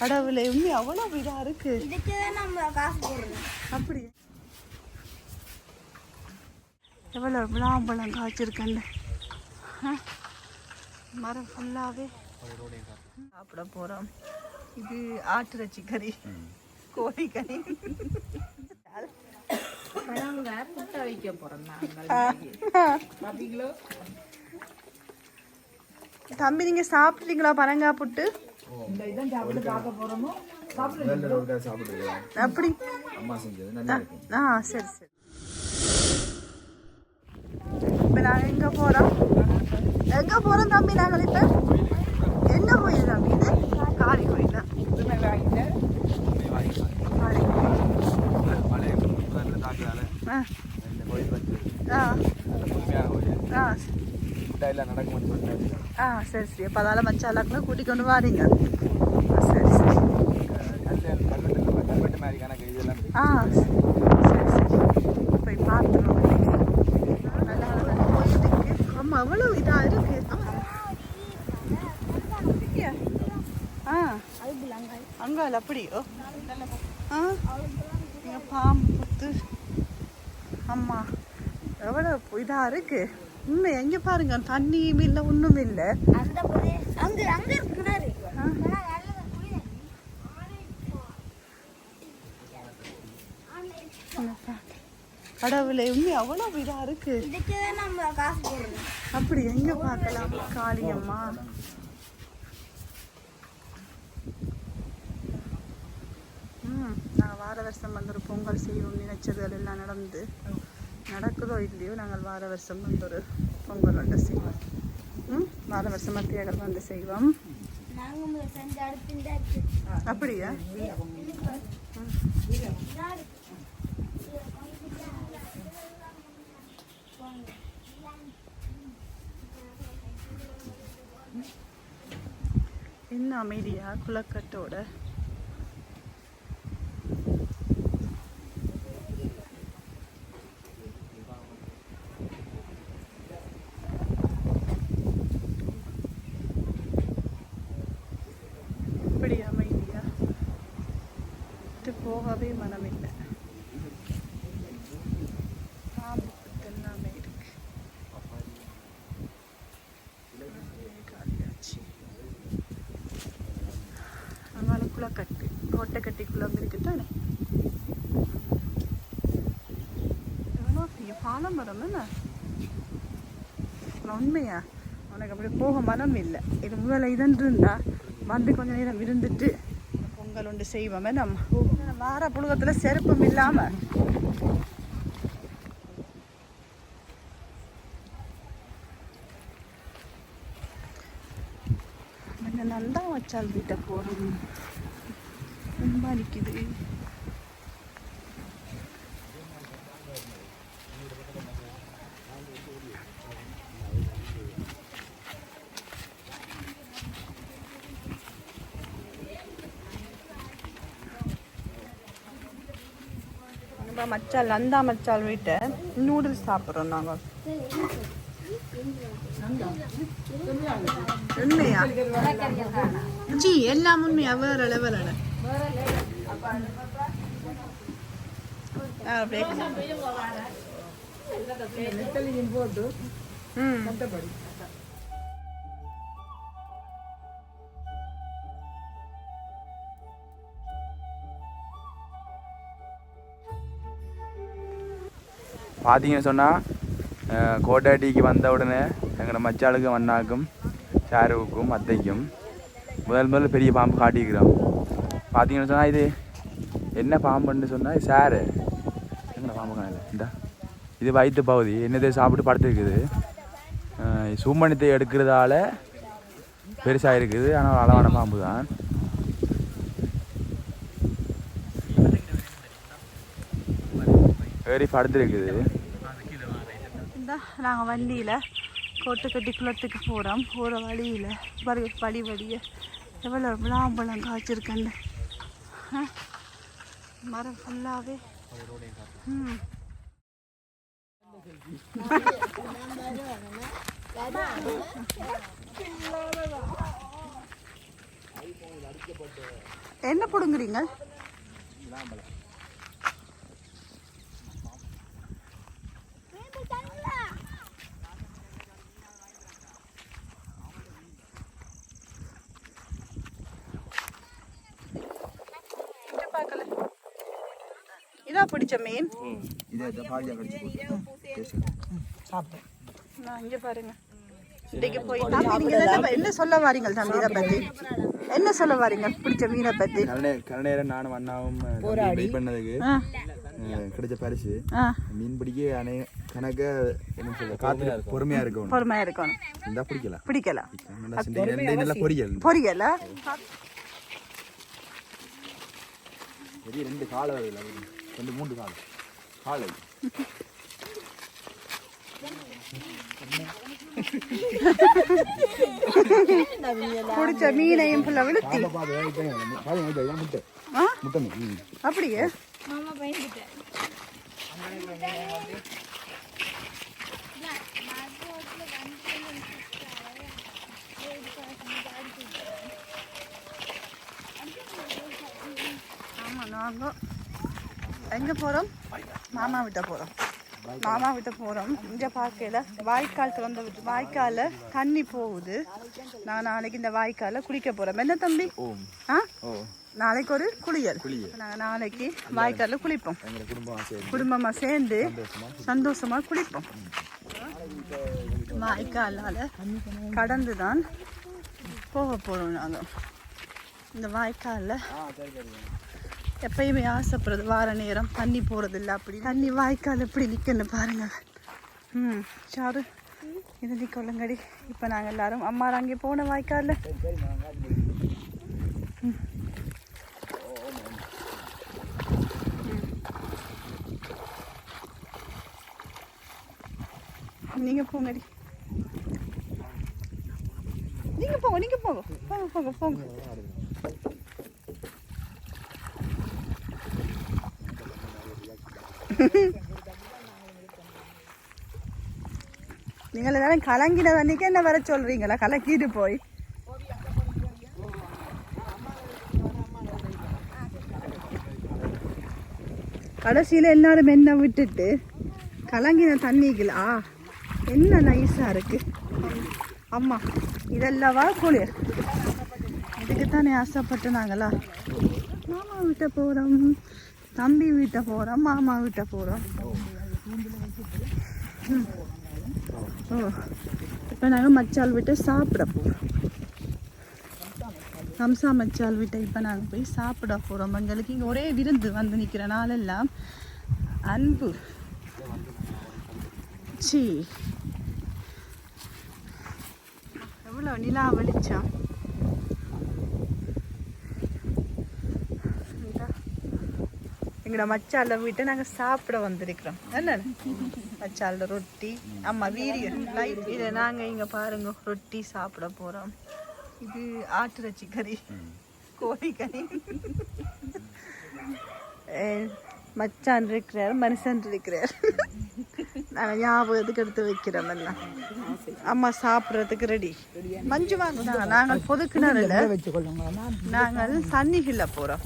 கடவுளே உண்மை அவ்வளோ இதா இருக்கு. அப்படி. எவ்வளோ விளாம்பழம் காய்ச்சிருக்கேன் மரம் ஃபுல்லாகவே சாப்பிட போகிறோம் இது ஆட்டுறச்சி கறி கோழி கறி. நாங்க முட்டை வைக்க கிலோ தம்பி நீங்கள் சாப்பிட்டீங்களா பனங்காய் புட்டு? இந்த இதான் சாப்பிட்டு பார்க்க போறோமோ? சாப்பிடுறேன் அப்படி? அம்மா செஞ்சது நல்லா இருக்கும் ஆ சரி சரி. இப்போ நாங்கள் எங்கே போகிறோம் எங்கே போகிறோம் தம்பி நாங்கள் இப்போ? என்ன கோயில் தம்பி இது காளி கோயில் தான் காளி கோயில். மழை முதல்ல தாக்குறாரு ஆ இந்த கோயில் வந்து ஆ புதுமையான கோயில் ஆ முட்டை எல்லாம் நடக்கும் பண்ணி ஆ சரி சரி. அப்போ அதால் மச்சாலாக்கெல்லாம் கூட்டிக் கொண்டு வாரீங்க. சரி சரி. ஆ சரி சரி. போய் பார்த்துருவோம் நல்லா ஆமாம் அவ்வளோ இதாக இருக்கு. இங்க. ஆ. அங்கால அப்படியோ ஆ. இங்கே பாம்பு புத்து அம்மா எவ்வளோ இதாக இருக்குது உண்மை எங்கே பாருங்க தண்ணியும் இல்லை ஒன்றும் இல்லை. அங்க அங்க இருக்கு? கிணறு கடவுளே உண்மை அவ்வளோ இதாக இருக்கு. அப்படி எங்க பார்க்கலாம் காளியம்மா நாங்கள் வார வருஷம் வந்து ஒரு பொங்கல் செய்வோம் நினைச்சதுகள் எல்லாம் நடந்து. நடக்குதோ இல்லையோ நாங்கள் வார வருஷம் வந்து ஒரு பொங்கல் வந்து செய்வோம். ம்? வார வருஷம் மத்தியர்கள் வந்து செய்வோம். அப்படியா? என்ன அமைதியா? குளக்கட்டோட இப்படி அமைதியா விட்டு மரம் மனமில்லை. எல்லாமே இருக்கு காலியாச்சு அங்கால குளக்கட்டு கோட்டை குளம் இருக்குட்டானே எவ்வளோ பெரிய பாலம் மரம் என்ன உண்மையா உனக்கு அப்படி போக மனம் இல்லை இது முதல்ல இதன் இருந்தா. வந்து கொஞ்ச நேரம் இருந்துட்டு பொங்கல் ஒன்று செய்வோமே. நம்ம வார புழுகத்தில் செருப்பும் இல்லாம. நல்லா வச்சால் வீட்டை போகிறோம் ரொம்ப நிற்கிது மச்சால் நந்தா மச்சால் வீட்டை. நூடுல்ஸ் சாப்பிட்றோம் நாங்கள் உண்மையா? ஜி எல்லாம் உண்மையா? வேற லெவல் நெத்தலியும் போட்டு ம். பார்த்தீங்கன்னு சொன்னால் கோட்டாட்டிக்கு வந்த உடனே எங்களோட மச்சாளுக்கும் அண்ணாக்கும் ஷாருவுக்கும் அத்தைக்கும் முதல் முதல்ல பெரிய பாம்பு காட்டிக்கிறோம் பார்த்தீங்கன்னு சொன்னால் இது என்ன பாம்புன்னு சொன்னால் இது சாரு எங்களை பாம்பு காணல இந்த. இது வயிற்று பகுதி. என்னதை சாப்பிட்டு படுத்துருக்குது. சூமணித்தை எடுக்கிறதால பெருசாக இருக்குது ஆனால் அளவான பாம்பு தான் ஏறி படுத்துருக்குது. தான் நாங்கள் வண்டியில் கோட்டுக்கட்டி குளத்துக்கு போகிறோம் போகிற வழியில் பாருங்க படி வழிய எவ்வளோ விளாம்பழம் காய்ச்சிருக்கேன்னு. மரம் ஃபுல்லாகவே ம். என்ன பிடுங்குறீங்க? பிடிச்ச மீன். இதை பாதியாக கடிச்சு போட்டு நான் இங்க பாருங்க. இன்னைக்கு போய் தம்பி நீங்க என்ன- சொல்ல வாரீங்க தம்பி இதை பத்தி என்ன சொல்ல வாரீங்க பிடிச்ச மீனை பத்தி? கரநே கரநேரம் நானும் அண்ணாவும் வெயிட் பண்ணதுக்கு. கிடைச்ச பரிசு. மீன் பிடிக்க அணை கணக்க என்ன சொல்ல காத்து பொறுமையா இருக்கணும். பொறுமையா இருக்கணும். இருந்தா பிடிக்கலாம். பிடிக்கலாம் நல்லா பொரியல். பொரியல? பெரிய ரெண்டு காலை வருதுல ஒரு ரெண்டு மூன்று காலை காலை. பிடிச்ச மீனையும் ஃபுல்லா விழுத்தி. அப்படியே? ஆமா நாங்க எங்க போறோம்? மாமா விட்ட போறோம். மாமா விட்ட போறோம். இங்க பார்க்கல வாய்க்கால் திறந்து விட்டு வாய்க்கால தண்ணி போகுது. நான் நாளைக்கு இந்த வாய்க்கால குளிக்க போறோம். என்ன தம்பி? ஆ? நாளைக்கு ஒரு குளியல். குளியல். நாங்க நாளைக்கு வாய்க்கால குளிப்போம். எங்களை குடும்பம் ஆசை குடும்பமா சேர்ந்து சந்தோஷமா குளிப்போம். வாய்க்காலால கடந்து தான் போக போறோம் நாங்க. இந்த வாய்க்கால்ல எப்பயுமே ஆசைப்படுறது வார நேரம் தண்ணி போகிறது இல்லை அப்படி. தண்ணி வாய்க்கால் எப்படி நிற்கணும் பாருங்க. ம் சாரு இது நிற்கொள்ளுங்கடி இப்போ நாங்கள் எல்லாரும் அம்மா அங்கே போன வாய்க்காலில். நீங்கள் போங்கடி. நீங்கள் போங்க நீங்கள் போங்க. போங்க போங்க போங்க. நீங்கள் எல்லாரும் கலங்கின வந்திக்க என்ன வர சொல்றீங்களா? கலக்கிட்டு போய். கடைசியில் எல்லாரும் என்ன விட்டுட்டு கலங்கின தண்ணிகளா என்ன நைஸாக இருக்கு. அம்மா இதெல்லவா குளிர்? இதுக்கு தானே ஆசைப்பட்டு நாங்களா? மாமா விட்ட போகிறோம் தம்பி வீட்டை போகிறோம் மாமா வீட்டை போகிறோம் ஓ. இப்போ நாங்கள் மச்சால் வீட்டை சாப்பிட போகிறோம் ஹம்சா மச்சால் வீட்டை இப்போ நாங்கள் போய் சாப்பிட போகிறோம் எங்களுக்கு இங்கே ஒரே விருந்து வந்து நிற்கிற நாளெல்லாம் அன்பு. சி எவ்வளோ நிலா வெளிச்சம். எங்களோட மச்சால வீட்டை நாங்கள் சாப்பிட வந்திருக்கிறோம். என்ன? மச்சால ரொட்டி. ஆமாம் வீரிய லைட் இதை நாங்கள் இங்கே பாருங்க. ரொட்டி சாப்பிட போகிறோம் இது ஆட்டுறச்சி கறி. கோழி கறி. மச்சான் இருக்கிறார் மனுஷன் இருக்கிறார் நாங்கள் ஞாபகத்துக்கு எடுத்து வைக்கிறோம் எல்லாம்? அம்மா சாப்பிட்றதுக்கு ரெடி மஞ்சு வாங்க நாங்கள் பொதுக்கிணறுல நாங்கள் தண்ணிகளில் போகிறோம்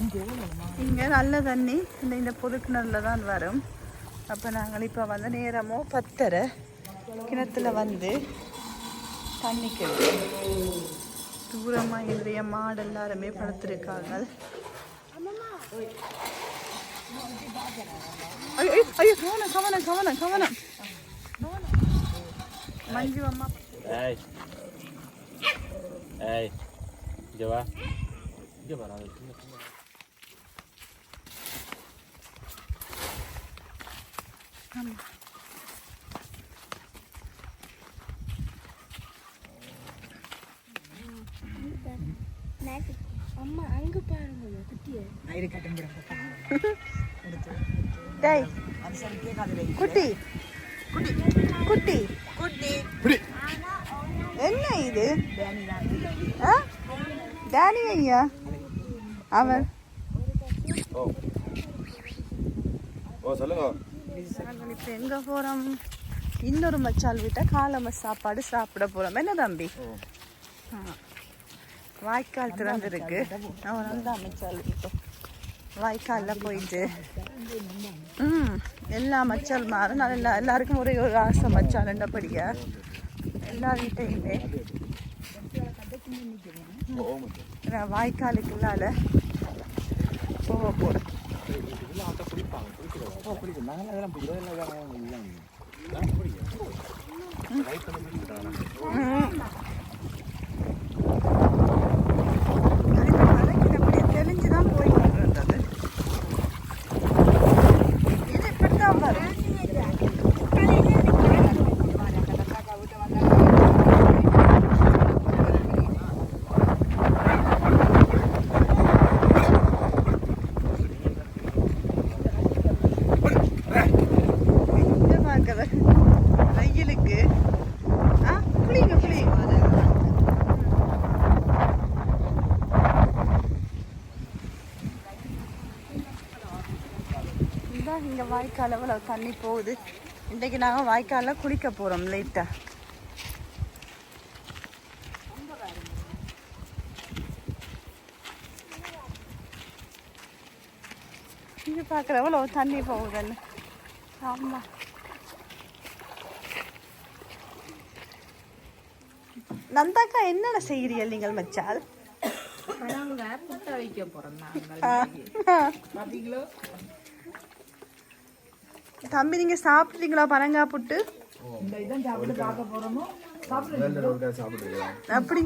இங்கே நல்ல தண்ணி இந்த இந்த பொதுக்கிணறுல தான் வரும். அப்போ நாங்கள் இப்போ வந்து நேரமோ பத்தரை கிணத்துல வந்து தண்ணிக்கு தூரமாக என்னுடைய மாடு எல்லாருமே படுத்திருக்காங்க. ஐயோ ஐயோ, ஐயோ கவனம் கவனம் கவனம் கவனம் மஞ்சு அம்மா ஏய் ஏய் இங்க வா இங்க வா நான் சின்ன சின்ன அம்மா அங்க பாருங்க குட்டியை. டேய் குட்டி. குட்டி. குட்டி. குட்டி. என்ன இது? ஆ? டேனி ஐயா? அவன். இப்போ எங்கே போகிறோம் இன்னொரு மச்சால் வீட்டை காலம சாப்பாடு சாப்பிட போகிறோம் என்ன தம்பி? ஆ. வாய்க்கால் திறந்துருக்கு. அவன் வந்து அமைச்சால் இப்போ. வாய்க்காலில் போயிட்டு. ம் எல்லா மச்சால் மாறும் நான் எல்லா எல்லாருக்கும் ஒரே ஒரு ஆசை மச்சால்ன்றபடியா எல்லா வீட்டையுமே. நான் வாய்க்காலுக்குள்ளால போக போகிறேன் தெளிஞ்சு தான் போய் கொண்டிருந்தது இது இப்படித்தான் வரும் இங்க பார்க்கற வெயிலுக்கு ஆ புளிங்க புளிங்க இந்த எவ்வளோ தண்ணி போகுது. இன்றைக்கு நாங்கள் வாய்க்காலில் குளிக்க போகிறோம் லைட்டாக இங்கே பார்க்குற எவ்வளோ தண்ணி போகுதுன்னு. ஆமாம் நந்தாக்கா என்னென்ன செய்கிறீர்கள் நீங்கள் மச்சால்? நாங்க முட்டை வைக்க போறோம் நாங்கள் பாத்தீங்களோ தம்பி நீங்கள் சாப்பிட்டீங்களா பனங்காய் புட்டு? அப்படி?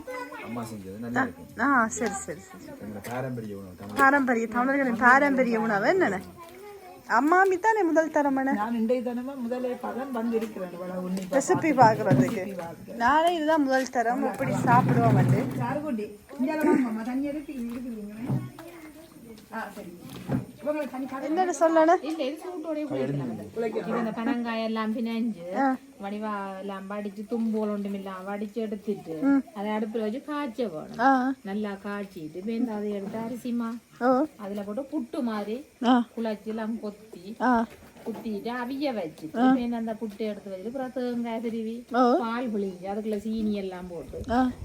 அம்மா செஞ்சது நல்லா இருக்கும். ஆ சரி சரி சரி. பாரம்பரிய தமிழர்களின் பாரம்பரிய உணவு என்னென்ன? அம்மாமி தானே முதல் தரமான? ரெசிபி பார்க்குறதுக்கு. நானே இதுதான் முதல் தரம். எப்படி சாப்பிடுவோம் வந்து. என்னென்ன சொல்லணும்? இந்த பனங்காய் எல்லாம் பிணைஞ்சு வடிவா எல்லாம் வடிச்சு தும்போல் ஒன்றும் இல்லாம வடிச்சு எடுத்துட்டு அதை அடுப்புல வச்சு காய்ச்ச ஆ. நல்லா காய்ச்சிட்டு மீன் அதை எடுத்து அரிசிமா அதுல போட்டு புட்டு மாதிரி ஆ. குழச்சி எல்லாம் கொத்தி ஆ. குத்திட்டு அவிய வச்சுட்டு மீன் அந்த புட்டு எடுத்து வச்சுட்டு அப்புறம் தேங்காய் திருவி ஓ பால் புளிஞ்சு அதுக்குள்ள சீனி எல்லாம் போட்டு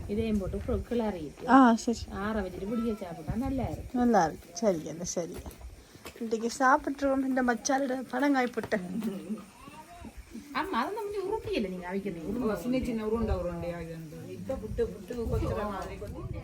இதையும் போட்டு கிளறிட்டு ஆ சரி ஆற வச்சுட்டு பிடிக்க சாப்பிட்டா நல்லா இருக்கும் நல்லா இருக்கு சரி என்ன சரி இன்றைக்கு சாப்பிட்ருவோம் இந்த மச்சாலோட பனங்காய் புட்டை ஆமா அதை நம்ம உருட்டி இல்லை நீங்க அவிக்கிறீங்க சின்ன சின்ன உருண்டை இருந்தது இப்போ புட்டு புட்டு கொத்துற மாதிரி கொத்தி